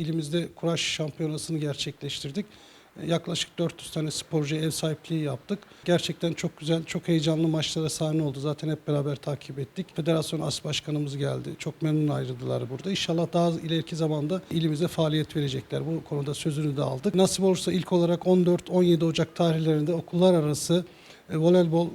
ilimizde kuraş şampiyonasını gerçekleştirdik. E, Yaklaşık 400 tane sporcu ev sahipliği yaptık. Gerçekten çok güzel, çok heyecanlı maçlara sahne oldu. Zaten hep beraber takip ettik. Federasyon As Başkanımız geldi. Çok memnun ayrıldılar burada. İnşallah daha ileriki zamanda ilimize faaliyet verecekler. Bu konuda sözünü de aldık. Nasip olursa ilk olarak 14-17 Ocak tarihlerinde okullar arası e, voleybol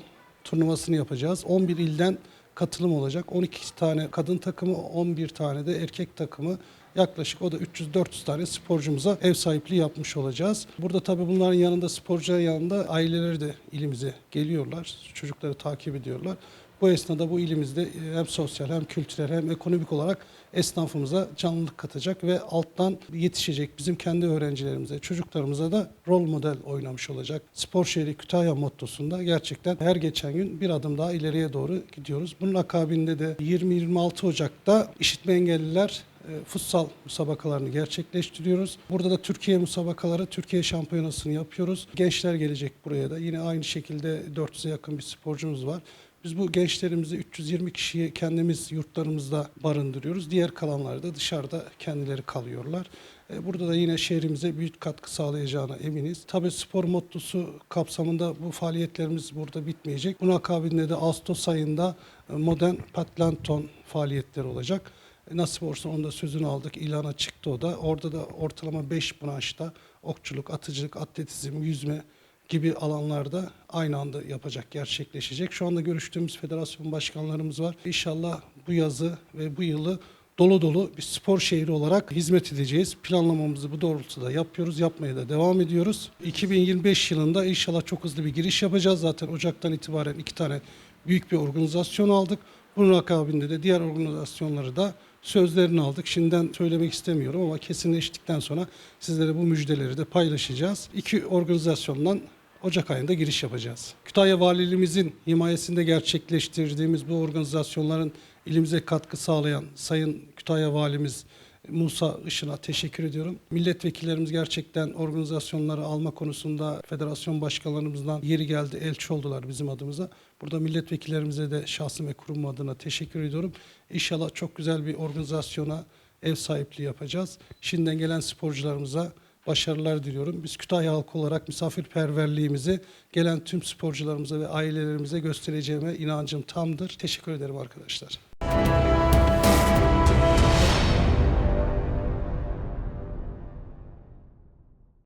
turnuvasını yapacağız. 11 ilden katılım olacak. 12 tane kadın takımı, 11 tane de erkek takımı yaklaşık o da 300-400 tane sporcumuza ev sahipliği yapmış olacağız. Burada tabii bunların yanında sporcuların yanında aileleri de ilimize geliyorlar. Çocukları takip ediyorlar. Bu esnada bu ilimizde e, hem sosyal hem kültürel hem ekonomik olarak esnafımıza canlılık katacak ve alttan yetişecek bizim kendi öğrencilerimize, çocuklarımıza da rol model oynamış olacak. Spor şehri Kütahya mottosunda gerçekten her geçen gün bir adım daha ileriye doğru gidiyoruz. Bunun akabinde de 20-26 Ocak'ta işitme engelliler futsal müsabakalarını gerçekleştiriyoruz. Burada da Türkiye müsabakaları, Türkiye şampiyonasını yapıyoruz. Gençler gelecek buraya da. Yine aynı şekilde 400'e yakın bir sporcumuz var. Biz bu gençlerimizi 320 kişiyi kendimiz yurtlarımızda barındırıyoruz. Diğer kalanlar da dışarıda kendileri kalıyorlar. E, Burada da yine şehrimize büyük katkı sağlayacağına eminiz. Tabii spor mottosu kapsamında bu faaliyetlerimiz burada bitmeyecek. Bunun akabinde de Ağustos ayında e, modern patlanton faaliyetleri olacak. Nasip olursa onda sözünü aldık. İlana çıktı o da. Orada da ortalama 5 branşta okçuluk, atıcılık, atletizm, yüzme gibi alanlarda aynı anda yapacak, gerçekleşecek. Şu anda görüştüğümüz federasyon başkanlarımız var. İnşallah bu yazı ve bu yılı dolu dolu bir spor şehri olarak hizmet edeceğiz. Planlamamızı bu doğrultuda yapıyoruz, yapmaya da devam ediyoruz. 2025 yılında inşallah çok hızlı bir giriş yapacağız. Zaten Ocak'tan itibaren iki tane büyük bir organizasyon aldık. Bunun akabinde de diğer organizasyonları da sözlerini aldık. Şimdiden söylemek istemiyorum ama kesinleştikten sonra sizlere bu müjdeleri de paylaşacağız. İki organizasyondan Ocak ayında giriş yapacağız. Kütahya Valiliğimizin himayesinde gerçekleştirdiğimiz bu organizasyonların ilimize katkı sağlayan Sayın Kütahya Valimiz Musa Işın'a teşekkür ediyorum. Milletvekillerimiz gerçekten organizasyonları alma konusunda federasyon başkanlarımızdan yeri geldi, elçi oldular bizim adımıza. Burada milletvekillerimize de şahsım ve kurum adına teşekkür ediyorum. İnşallah çok güzel bir organizasyona ev sahipliği yapacağız. Şimdiden gelen sporcularımıza başarılar diliyorum. Biz Kütahya halkı olarak misafirperverliğimizi gelen tüm sporcularımıza ve ailelerimize göstereceğime inancım tamdır. Teşekkür ederim arkadaşlar.